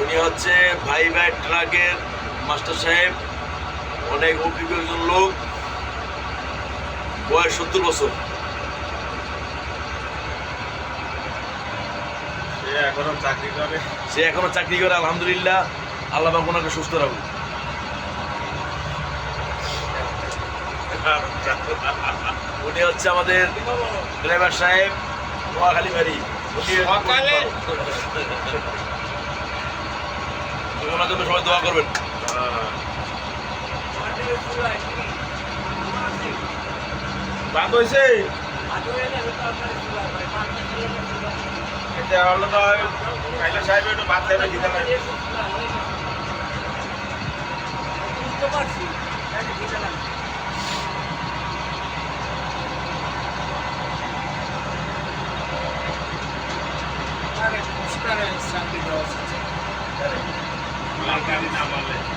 উনি হচ্ছে ভাই ভাই ট্রাকের মাস্টার সাহেব অনেক অভিজ্ঞ একজন লোক বয়স সত্তর বছর। সে এখনও চাকরি করে। সে এখনও চাকরি করে আলহামদুলিল্লাহ। আল্লাহ ওনাকে সুস্থ রাখুন উনি হচ্ছে আমাদের ড্রাইভার সাহেব নোয়াখালী বাড়ি। সকালে? জন্য সবাই দোয়া করবেন। ভাত হয়েছে সাহেব একটু ভাত দেবে দিতে পারে। লাল গাড়ি না মারলে